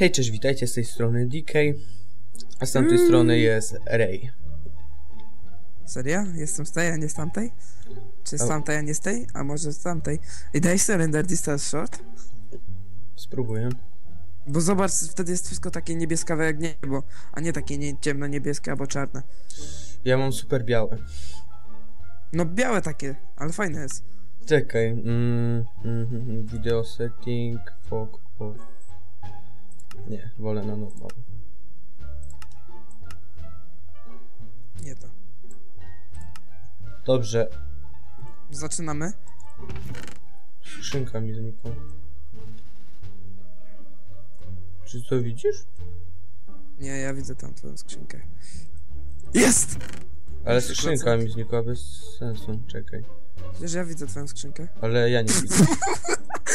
Hej, cześć, witajcie z tej strony DK, a z tamtej strony jest Ray. Serio? Jestem z tej, a nie z tamtej? Czy z tamtej, a nie z tej? A może z tamtej? I daj surrender distance short? Spróbuję. Bo zobacz, wtedy jest wszystko takie niebieskawe jak niebo, a nie takie nie, ciemno-niebieskie albo czarne. Ja mam super białe. No białe takie, ale fajne jest. Czekaj, mm, mm, video setting, fog off. Nie, wolę na normal. Nie to. Dobrze, Zaczynamy? skrzynka mi znikła. Czy to widzisz? Nie, ja widzę tam twoją skrzynkę. Jest! Ale skrzynka mi znikła bez sensu, czekaj. Przecież ja widzę twoją skrzynkę. Ale ja nie widzę.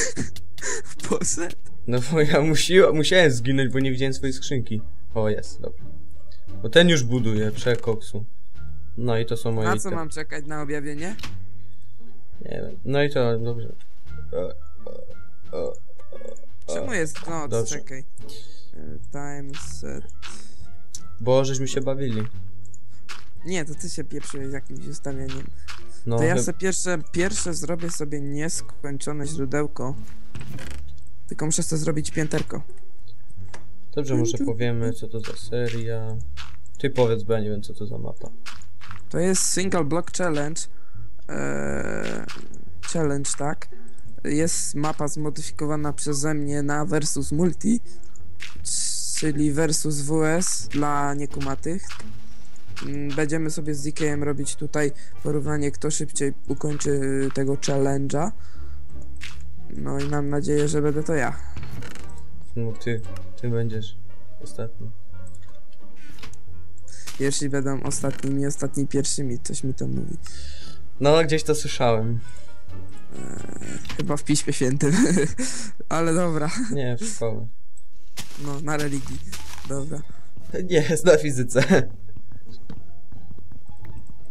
Poszedł. No bo ja musiła, musiałem zginąć, bo nie widziałem swojej skrzynki. O, jest, dobra. Bo ten już buduje, przekoksu. No i to są moje Na co te- mam czekać na objawienie? Nie wiem. No i to, dobrze. Czemu jest noc? Dobrze. Czekaj. Time set. Bo żeśmy się bawili. Nie, to ty się pieprzyłeś z jakimś ustawieniem. No, To ja sobie pierwsze, pierwsze zrobię sobie nieskończone źródełko. Tylko muszę sobie zrobić pięterko. dobrze, może powiemy, co to za seria. Ty powiedz, bo ja nie wiem, co to za mapa. To jest Single Block Challenge. Eee, challenge, tak. Jest mapa zmodyfikowana przeze mnie na versus multi, czyli versus WS dla niekumatych. Mm, Będziemy sobie z DKM robić tutaj porównanie, kto szybciej ukończy tego challenge'a. No i mam nadzieję, że będę to ja. No ty, ty będziesz ostatni. Jeśli będą ostatnimi, ostatni pierwszymi, coś mi to mówi. No, gdzieś to słyszałem. Chyba w Piśmie Świętym. Ale dobra, Nie, w szkole. no na religii. Dobra. Nie, jest na fizyce.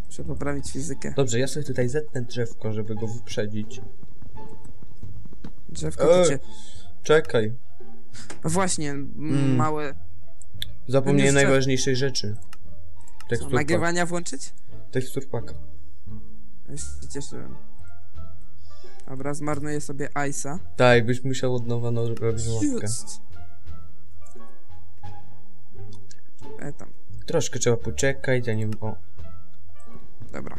Muszę poprawić fizykę. Dobrze, ja sobie tutaj zetnę drzewko, żeby go wyprzedzić. Drzewko Ej. cię... Czekaj. Właśnie, Mm. małe... Zapomniałem najważniejszej rzeczy. Co, Tekstur nagrywania włączyć? Tekstur paka. Ja się cieszyłem. Dobra, zmarnuję sobie Ice'a. Tak, byś musiał od nowa no, robić łapkę. E tam, Troszkę trzeba poczekać, ja nie O. dobra.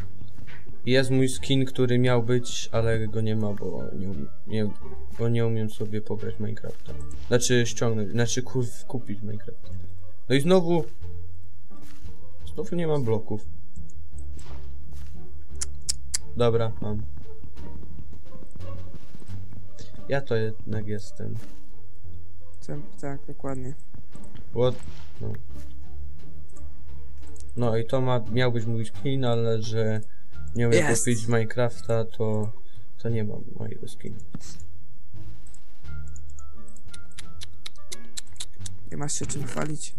Jest mój skin, który miał być, ale go nie ma, bo nie, nie, bo nie umiem sobie pobrać Minecrafta. Znaczy ściągnąć, znaczy kurw kupić Minecraft. No i znowu... Znowu nie mam bloków. Dobra, mam. Ja to jednak jestem. Tak, dokładnie. What? No. no i to ma, miał być mój skin, ale że nie umiem kupić Minecrafta, to, to nie mam mojego skinu. Nie masz się czym chwalić.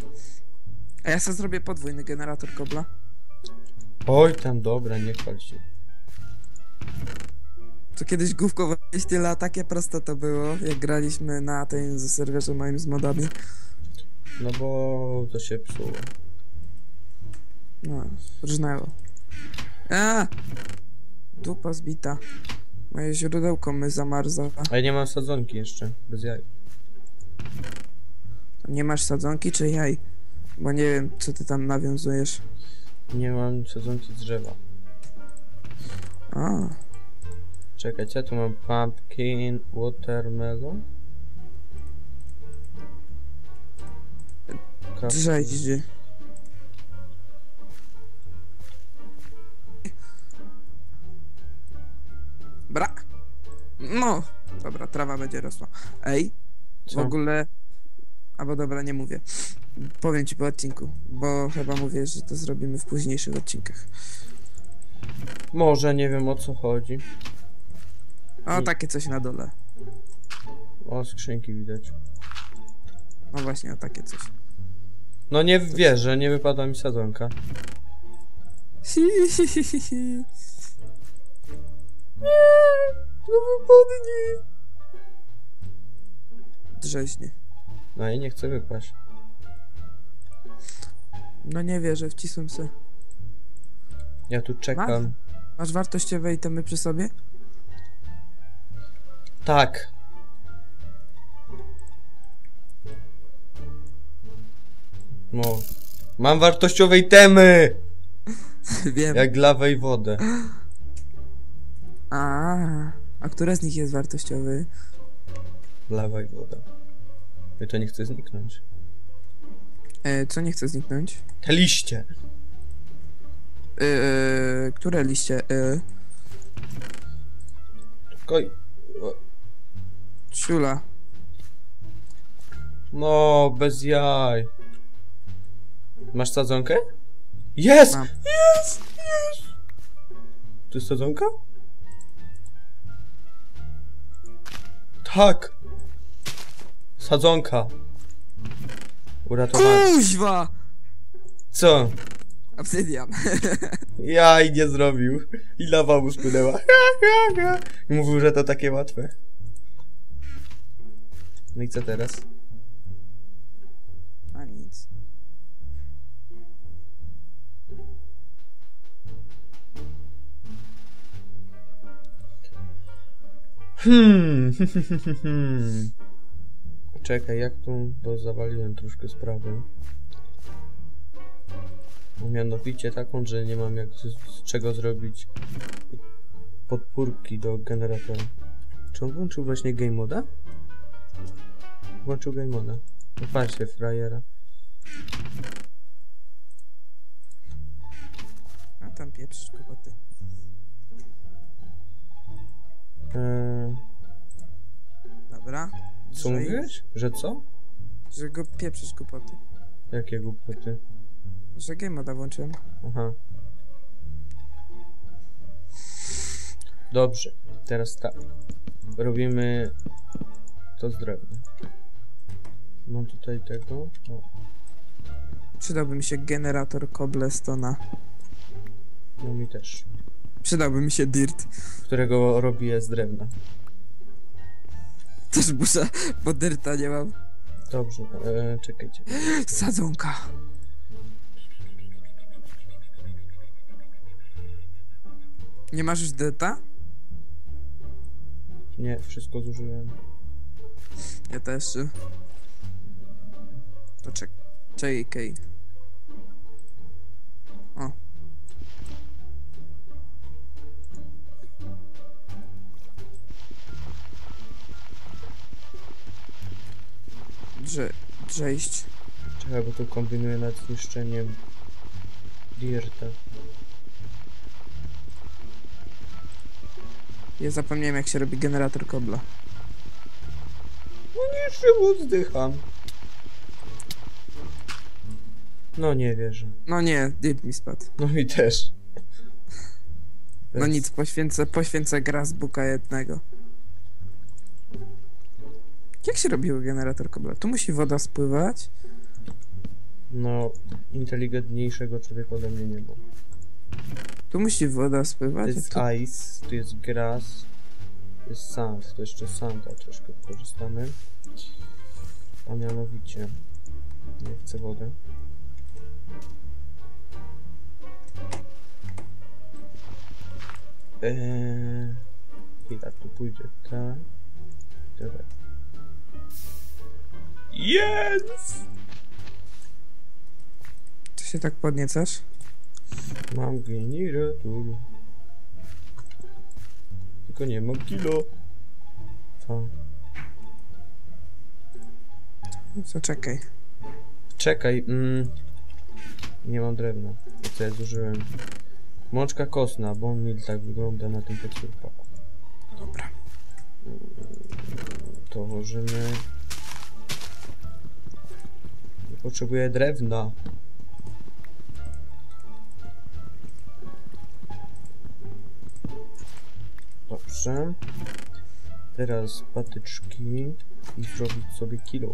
A ja sobie zrobię podwójny generator kobla. Oj tam, dobra, nie chwal się. To kiedyś główkowo tyle, takie proste to było, jak graliśmy na tym serwerze moim z modami. No bo to się psuło. No, rżnęło. A! Dupa zbita. Moje źródełko my zamarza. A ja nie mam sadzonki jeszcze, bez jaj. Nie masz sadzonki czy jaj? Bo nie wiem, co ty tam nawiązujesz. Nie mam sadzonki drzewa. A, Czekaj, ja tu mam? Pumpkin, watermelon? Kap- Bra. No, dobra, trawa będzie rosła. Ej, w Co? ogóle... Albo dobra, nie mówię. Powiem ci po odcinku, bo chyba mówię, że to zrobimy w późniejszych odcinkach. Może, nie wiem o co chodzi. O, takie coś na dole. O, skrzynki widać. No właśnie, o takie coś. No nie wierzę, nie wypadła mi sadzonka. No. Drzeźnie. No i nie chcę wypaść. No nie wierzę, wcisłem se. Ja tu czekam. Masz wartościowe itemy przy sobie? Tak. No. Mam wartościowe itemy! Wiem. Jak lawę i wodę. A, a które z nich jest wartościowy? Lawa i woda. I to nie chce zniknąć. E, co nie chce zniknąć? Te liście! E, e, które liście? E, o, ciula. No, bez jaj. Masz sadzonkę? Jest! Mam. Jest! Jest! To jest sadzonka? Tak! Sadzonka. Uratowałem. Kuźwa! Co? Obsydian. Ja i nie zrobił. I lawa mu spłynęła. I mówił, że to takie łatwe. No i co teraz? Hmm. Czekaj, jak tu, bo zawaliłem troszkę sprawę. No mianowicie taką, że nie mam jak z, z czego zrobić podpórki do generatora. Czy on włączył właśnie game moda? Włączył game moda. No patrzcie, frajera. A tam pieprz kłopoty. Eee, Dobra. co Że-? Że co? Że go pieprzysz kłopoty. Jakie głupoty? Że game moda włączyłem. Aha. Dobrze, teraz tak. Robimy to z drewna. Mam tutaj tego. O, Przydałby mi się generator cobblestone'a. no mi też. Przydałby mi się dirt. Którego robię z drewna. Też muszę, bo dirta nie mam. Dobrze, e, czekajcie. Sadzonka. Nie masz już dirta? Nie, wszystko zużyłem. Ja też. To czek... Czekaj. Drze... Przejść. Czekaj, bo tu kombinuję nad zniszczeniem Dirta. Ja zapomniałem jak się robi generator kobla. No nie, szybko zdycham. No nie wierzę. No nie, dirt mi spadł. No mi też. No nic, poświęcę, poświęcę grassbooka jednego. Jak się robił generator kobla? Tu musi woda spływać. No, inteligentniejszego człowieka ode mnie nie było. Tu musi woda To spływać. jest a tu... ice, tu jest grass, tu jest sand, to jeszcze sanda troszkę wykorzystamy. A mianowicie, nie chcę wody. Eee, chwila, tu pójdzie tak. Dobra. Yes! Ty się tak podniecasz? Mam generator. Tylko nie mam kilo. Co? Zaczekaj. Czekaj, mm, nie mam drewna. Co ja zużyłem? Mączka kostna, bo mil tak wygląda na tym teksturpaku. Dobra. To włożymy. Potrzebuję drewna. Dobrze. Teraz patyczki i zrobić sobie kilo.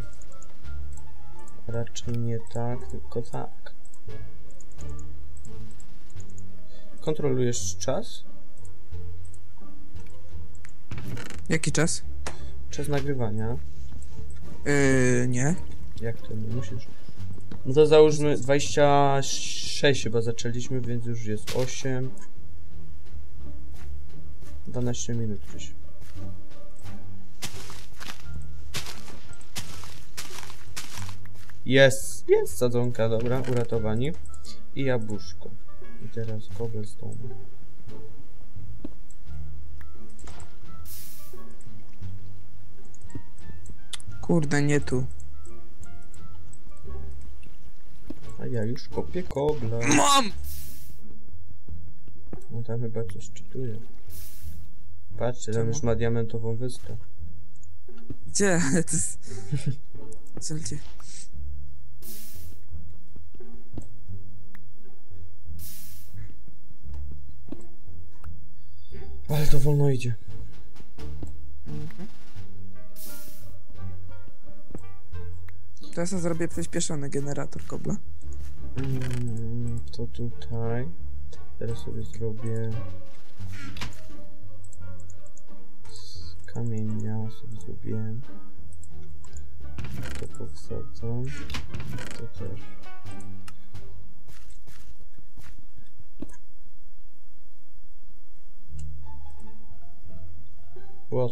Raczej nie tak, tylko tak. Kontrolujesz czas? Jaki czas? Czas nagrywania. Yy, nie. Jak to nie musisz? No to załóżmy 26 chyba zaczęliśmy, więc już jest 8. 12 minut gdzieś. Jest, jest sadzonka, dobra, uratowani. I jabłuszko. I teraz cobblestone. Kurde, nie tu. A ja już kopię kobla. Mam! No tam chyba coś czytuje. Patrzcie, tam już ma diamentową wyspę. Gdzie? To jest... Co gdzie? Ale to wolno idzie. Teraz ja zrobię przyspieszony generator kobla. Mm, to tutaj. Teraz sobie zrobię. Z kamienia sobie zrobiłem. To powsadzam. To też. What?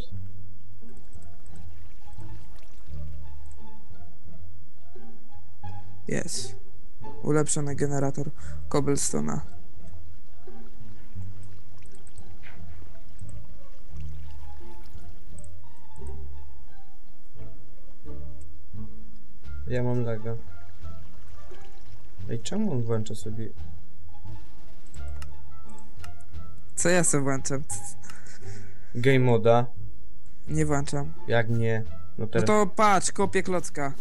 Jest. Ulepszony generator cobblestone'a. Ja mam laga. Ej, czemu on włącza sobie... Co ja sobie włączam? Game moda? Nie włączam. Jak nie? No No teraz... to patrz, kopię klocka.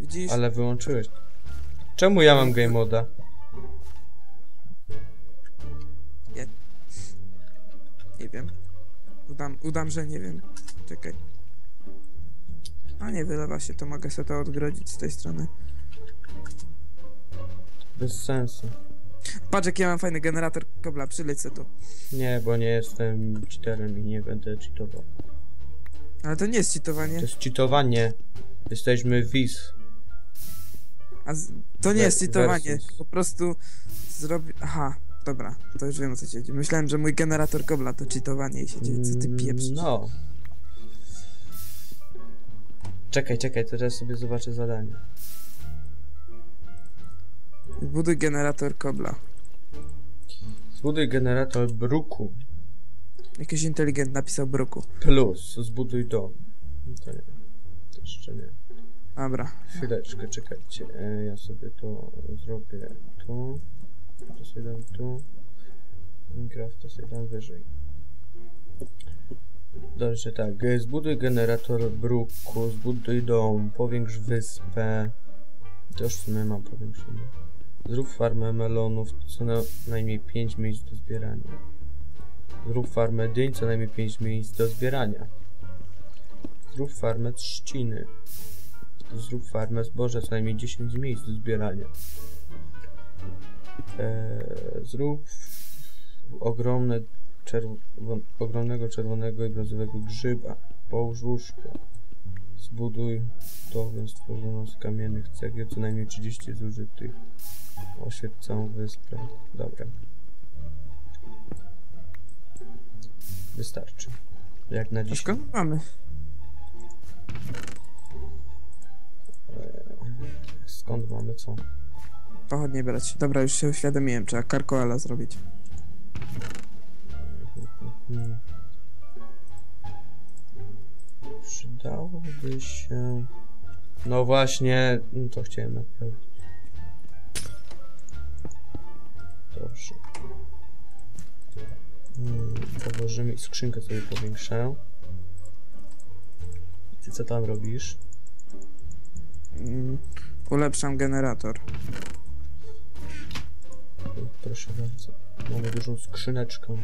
Widzisz? Ale wyłączyłeś. Czemu ja mam game moda? Nie wiem. Udam, udam, że nie wiem. Czekaj. A nie wylewa się, to mogę sobie to odgrodzić z tej strony. Bez sensu. Patrz jaki ja mam fajny generator kobla, przyleć se tu. Nie, bo nie jestem cheaterem i nie będę cheatował. Ale to nie jest To cheatowanie. jest cheatowanie. Jesteśmy WIS. A z... To nie jest cheatowanie. Po prostu zrobi... Aha, dobra. To już wiem o co ci chodzi. Myślałem, że mój generator kobla to cheatowanie i się dzieje. Co ty Mm, pieprzysz? No. Czekaj, czekaj, teraz sobie zobaczę zadanie. Zbuduj generator kobla. Zbuduj generator bruku. Jakiś inteligent napisał bruku. Plus, zbuduj dom. To nie. To jeszcze nie. Dobra. Chwileczkę, czekajcie. E, ja sobie to zrobię tu. To sobie dam tu. Minecraft to sobie dam wyżej. Dobrze, tak. e, Zbuduj generator bruku, zbuduj dom, powiększ wyspę. To już w sumie mam powiększone. Zrób farmę melonów, co na, najmniej 5 miejsc do zbierania. Zrób farmę dyń, co najmniej 5 miejsc do zbierania. Zrób farmę trzciny. Zrób farmę zboża, co najmniej 10 miejsc do zbierania. Eee, zrób ogromne czerw- ogromnego czerwonego i brązowego grzyba. Połóż łóżko. Zbuduj towę stworzoną z kamiennych cegieł, co najmniej 30 zużytych. Oświeć całą wyspę. Dobra. Wystarczy. Jak na dziś. mamy? Skąd mamy co? Pochodnie brać. Dobra, już się uświadomiłem. Trzeba karkoela zrobić. Hmm. Przydałoby się... No właśnie, no to chciałem naprawić. Dobrze. Hmm, położymy i skrzynkę sobie powiększę. Ty co tam robisz? Ulepszam generator. Proszę bardzo. Mamy dużą skrzyneczkę.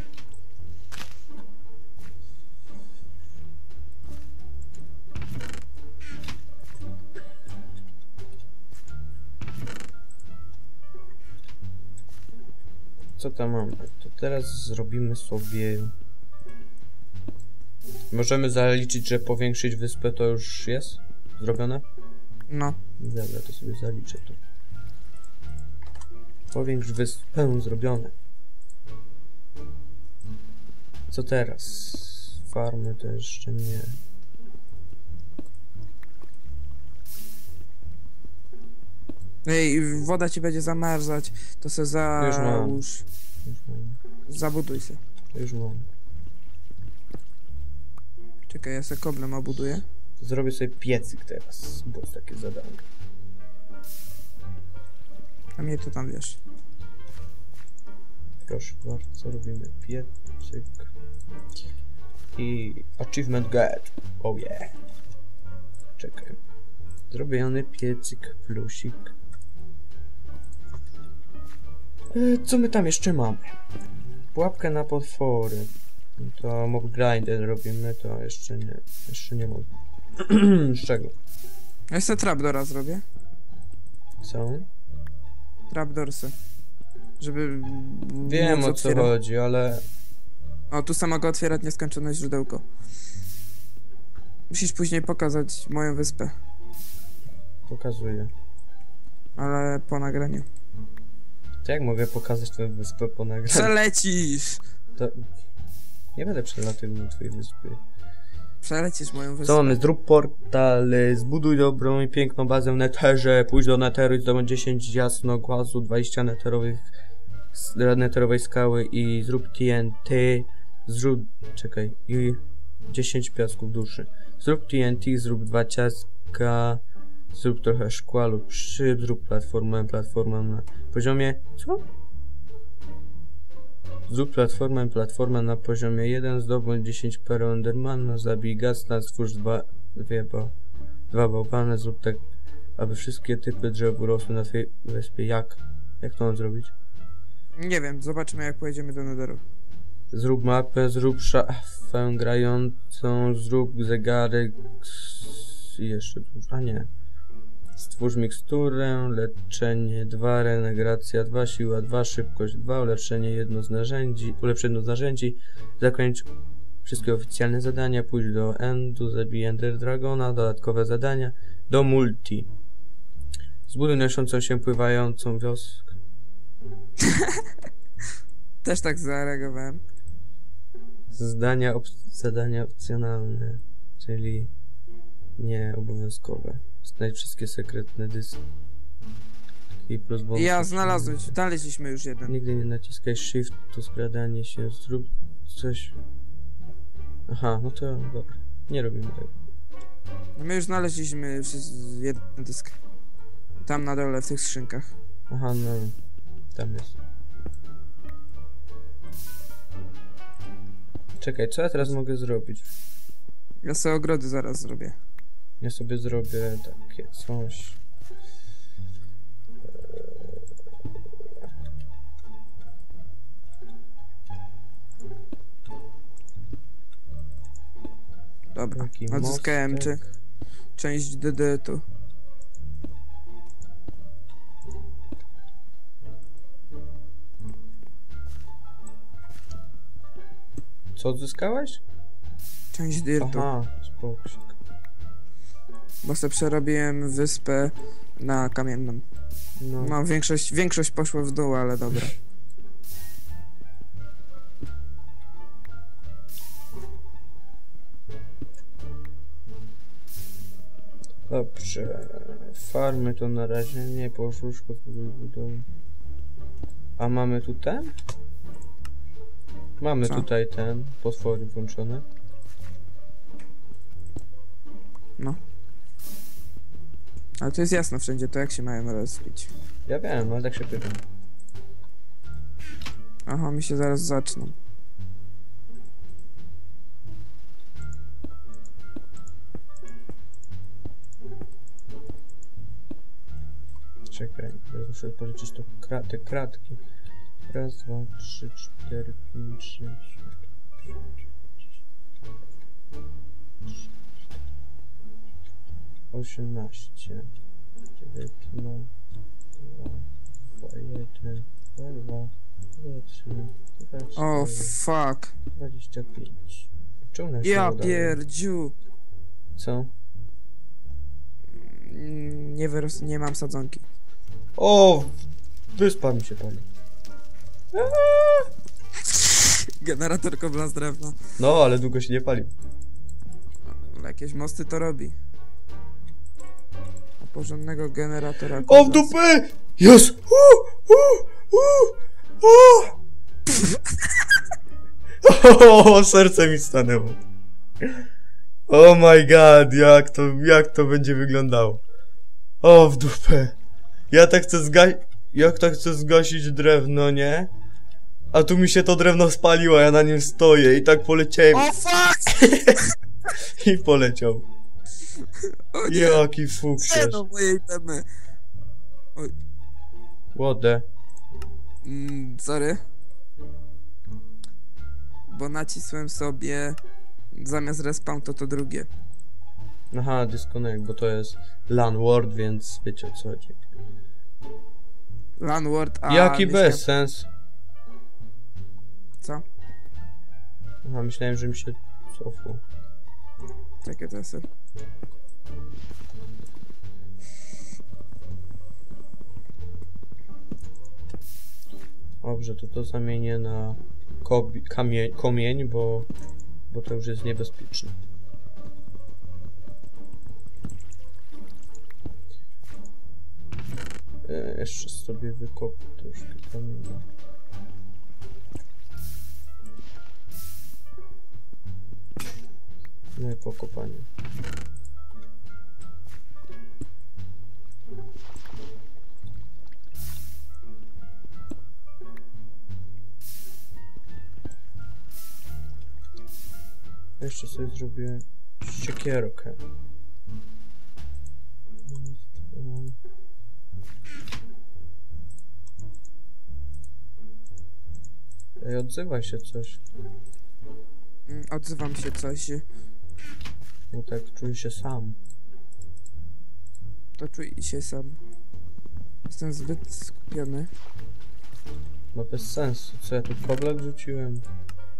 Co tam mamy? To teraz zrobimy sobie... Możemy zaliczyć, że powiększyć wyspę to już jest zrobione? No. Dobra, to sobie zaliczę to. Powiększ wyspę zrobione. Co teraz? Farmy to jeszcze nie. Ej, woda ci będzie zamarzać, to se Już mam. Już mam. Zabuduj się. Już mam. Czekaj, ja se koblem obuduję. Zrobię sobie piecyk teraz, bo jest takie zadanie. A mnie to tam wiesz. Proszę bardzo, robimy piecyk. I achievement get. Oh yeah. Czekaj. Zrobiony piecyk, plusik. E, Co my tam jeszcze mamy? Pułapkę na potwory. To mob grinder robimy, to jeszcze nie. Jeszcze nie mam. Z czego? Ja se trapdora zrobię. Są? Trapdorsy. Żeby... Wiem o co chodzi, ale O, tu sama go otwierać nieskończone źródełko. Musisz później pokazać moją wyspę, pokazuję. ale po nagraniu. To jak mogę pokazać tę wyspę po nagraniu? Przelecisz! To... Nie będę przelatywał na twojej wyspie. Przelecisz moją wyspę. Co mamy? Zrób portal, y, zbuduj dobrą i piękną bazę w neterze, pójdź do neteru i zdobądź 10 jasno głazu, 20 neterowych, neterowej skały i zrób TNT, zrób, czekaj, i 10 piasków duszy. Zrób TNT, zrób dwa ciastka, zrób trochę szkła lub szyb, zrób platformę, platformę na poziomie, co? Zrób platformę, platformę na poziomie 1, zdobądź 10 pereł Endermana, zabij Gasta, stwórz dwa, dwie, ba, dwa bałwany, zrób tak, aby wszystkie typy drzew urosły na twojej wyspie. Jak? Jak to mam zrobić? Nie wiem, zobaczymy jak pojedziemy do Netheru. Zrób mapę, zrób szafę grającą, zrób zegarek i jeszcze dużo, a nie. Stwórz miksturę, leczenie 2, renegracja 2, siła 2, szybkość 2, ulepszenie jedno z narzędzi, ulepsz jedno z narzędzi, zakończ wszystkie oficjalne zadania, pójdź do Endu, zabij Ender Dragona, dodatkowe zadania, do multi. Zbuduj noszącą się pływającą wioskę. Też tak zareagowałem. Zdania op zadania opcjonalne, czyli nie obowiązkowe. Znajdź wszystkie sekretne dyski. I plus bonus. Ja znalazłem, znaleźliśmy już jeden. Nigdy nie naciskaj shift, to skradanie się, zrób coś. Aha, no to dobra. Nie robimy tego. No my już znaleźliśmy jeden dysk. Tam na dole w tych skrzynkach. Aha, no. Tam jest. Czekaj, co ja teraz mogę zrobić? Ja sobie ogrody zaraz zrobię. Ja sobie zrobię takie coś. Dobra, Taki odzyskałem czy część DD-tu. Co odzyskałeś? Część dirtu. Aha, spoksik. Bo sobie przerobiłem wyspę na kamienną. No. No, większość, większość poszła w dół, ale dobra. Dobrze. Farmy to na razie nie budowy. A mamy tu ten? Mamy Co? tutaj ten, potwory włączone. No. Ale to jest jasno wszędzie, to jak się mają rozbić? Ja wiem, ale tak się pytam. Aha, mi się zaraz zaczną. Czekaj, teraz muszę policzyć to kra te kratki. Raz, dwa, trzy, cztery, pięć, sześć, siedem, osiemnaście, dziewiętnaście, dwa, dwa, jeden, dwa, dwa, dwa, trzy, dwa, O, cztery, fuck. dwadzieścia pięć. Czemu ona się Ja pierdziu. Co? Mm, nie, wyros- nie mam sadzonki. O! Wyspa mi się pali. Generator kobla z drewna. No, ale długo się nie pali. Ale jakieś mosty to robi. Porządnego generatora O, w dupę! Jest! O! o, serce mi stanęło. Oh my god, jak to, jak to będzie wyglądało. O, w dupę. Ja tak chcę zgasić, jak tak chcę zgasić drewno, nie? A tu mi się to drewno spaliło, ja na nim stoję i tak poleciałem O fuck! i poleciał. O nie! Jaki Nie fuksiarz. no, mojej temy. What the? Mm, sorry. Bo nacisłem sobie zamiast respawn to to drugie. Aha, disconnect, bo to jest LAN word, więc wiecie o co chodzi. Landward, a... Jaki bezsens? Co? Aha, myślałem, że mi się cofło. Czekaj, jest... Dobrze, to to zamienię na kamie- komień, bo, bo to już jest niebezpieczne. E, jeszcze sobie wykopię troszkę kamienia. No po kopaniu. Jeszcze sobie zrobię siekierkę. Ej, odzywaj się coś, Mm, Odzywam się coś. Bo tak czuję się sam. To czuj się sam. Jestem zbyt skupiony. No bez sensu, co ja tu kobla wrzuciłem?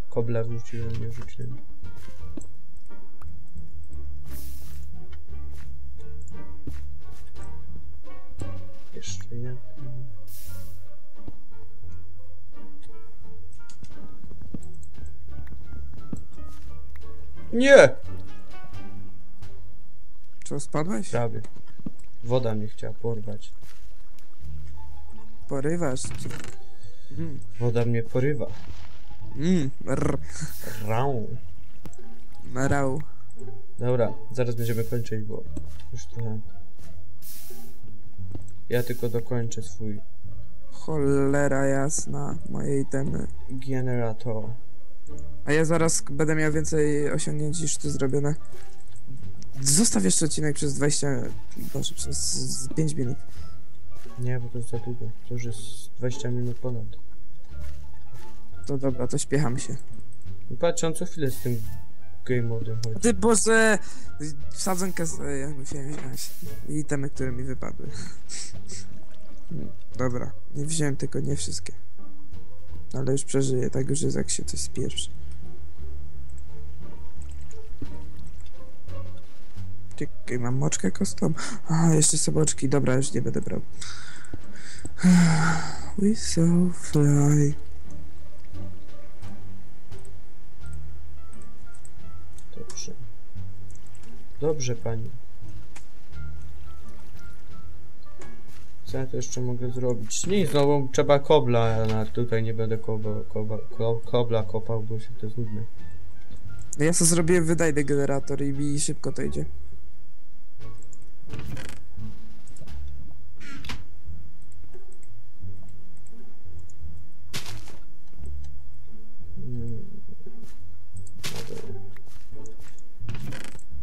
Kobla wrzuciłem, nie wrzuciłem. Jeszcze jeden. Nie! Co, spadłeś? Prawie. Woda mnie chciała porwać. Porywasz. Czy... Mm. Woda mnie porywa. Mm. Rr. Rau. Merał. Dobra, zaraz będziemy kończyć, bo już trochę. Ja tylko dokończę swój Cholera jasna mojej temy. generator. A ja zaraz będę miał więcej osiągnięć niż ty zrobione. Zostaw jeszcze odcinek przez 20... Boże, przez z 5 minut. Nie, bo to jest za długo. To już jest 20 minut ponad. To dobra, to śpiecham się. I Patrz, on co chwilę z tym game modem chodzi. Ty Boże! Sadzonkę z... ja musiałem wziąć. I temy, które mi wypadły. Dobra, nie wziąłem tylko nie wszystkie. Ale już przeżyję, tak już jest jak się coś spieprzy. Czekaj, mam moczkę kostą? A, jeszcze soboczki, dobra, już nie będę brał. We so fly. Dobrze. Dobrze, pani. Co ja to jeszcze mogę zrobić? Nic, no bo trzeba kobla, a tutaj nie będę kobla, kobla, ko- kobla kopał, bo się to jest nudne. Ja sobie zrobiłem wydajny generator i mi szybko to idzie.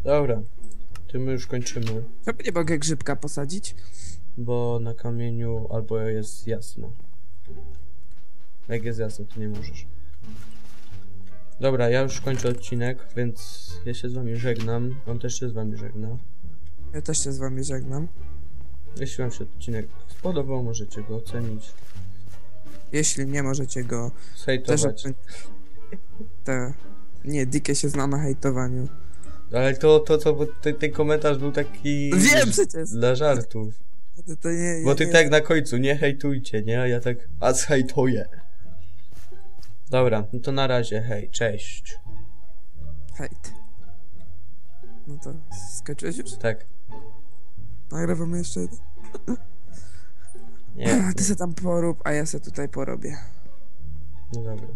Dobra, tym już kończymy, Czemu nie mogę grzybka posadzić? Bo na kamieniu albo jest jasno. Jak jest jasno, to nie możesz. Dobra, ja już kończę odcinek, więc ja się z wami żegnam. On też się z wami żegna. Ja też się z wami żegnam. Jeśli wam się odcinek spodobał, możecie go ocenić, Jeśli nie możecie go też zhejtować. ocenić. Te... Nie, Dikę się zna na hejtowaniu. Ale to, to co, bo ten, ten komentarz był taki... Wiem przecież! Dla żartów. To, to nie, Bo ty nie, tak na końcu, nie hejtujcie, nie? A ja tak, a zhejtuję. Dobra, no to na razie, hej, cześć. Hejt. No to skończyłeś już? Tak, Nagrywamy jeszcze jeden. nie, Ty se tam porób, a ja se tutaj porobię. no dobra.